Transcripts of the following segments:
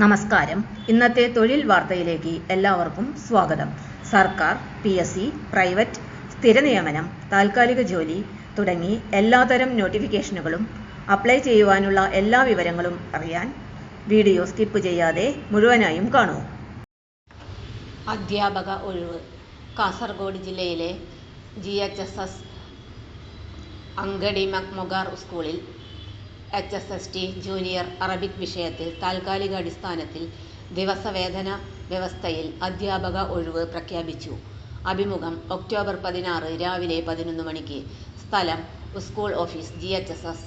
നമസ്കാരം. ഇന്നത്തെ തൊഴിൽ വാർത്തയിലേക്ക് എല്ലാവർക്കും സ്വാഗതം. സർക്കാർ പി എസ് സി പ്രൈവറ്റ് സ്ഥിര നിയമനം താൽക്കാലിക ജോലി തുടങ്ങി എല്ലാതരം നോട്ടിഫിക്കേഷനുകളും അപ്ലൈ ചെയ്യുവാനുള്ള എല്ലാ വിവരങ്ങളും അറിയാൻ വീഡിയോ സ്കിപ്പ് ചെയ്യാതെ മുഴുവനായും കാണൂ. അധ്യാപക ഒഴിവ്. കാസർഗോഡ് ജില്ലയിലെ G H S S Angadi Mugar സ്കൂളിൽ H S S T junior Arabic വിഷയത്തിൽ താൽക്കാലിക അടിസ്ഥാനത്തിൽ ദിവസവേതന വ്യവസ്ഥയിൽ അധ്യാപക ഒഴിവ് പ്രഖ്യാപിച്ചു. അഭിമുഖം ഒക്ടോബർ പതിനാറ് രാവിലെ പതിനൊന്ന് മണിക്ക്. സ്ഥലം school office G H S S.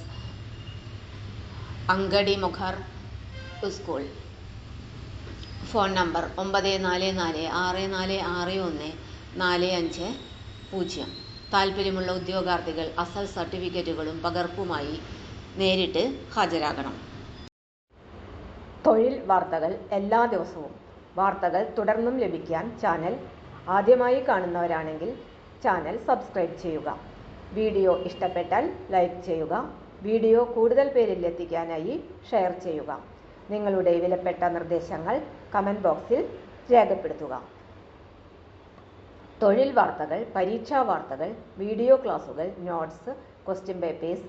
Angadi Mukhar school. Phone number ഒമ്പത് നാല് നാല് ആറ് നാല് ആറ് ഒന്ന് നാല് അഞ്ച് പൂജ്യം. താൽപ്പര്യമുള്ള ഉദ്യോഗാർത്ഥികൾ അസൽ സർട്ടിഫിക്കറ്റുകളും പകർപ്പുമായി നേരിട്ട് ഹാജരാകണം. തൊഴിൽ വാർത്തകൾ എല്ലാ ദിവസവും. വാർത്തകൾ തുടർന്നും ലഭിക്കാൻ ചാനൽ ആദ്യമായി കാണുന്നവരാണെങ്കിൽ ചാനൽ സബ്സ്ക്രൈബ് ചെയ്യുക. വീഡിയോ ഇഷ്ടപ്പെട്ടാൽ ലൈക്ക് ചെയ്യുക. വീഡിയോ കൂടുതൽ പേരിൽ എത്തിക്കാനായി ഷെയർ ചെയ്യുക. നിങ്ങളുടെ വിലപ്പെട്ട നിർദ്ദേശങ്ങൾ കമന്റ് ബോക്സിൽ രേഖപ്പെടുത്തുക. തൊഴിൽ വാർത്തകൾ പരീക്ഷാ വാർത്തകൾ വീഡിയോ ക്ലാസുകൾ നോട്ട്സ് ക്വസ്റ്റ്യൻ പേപ്പേഴ്സ്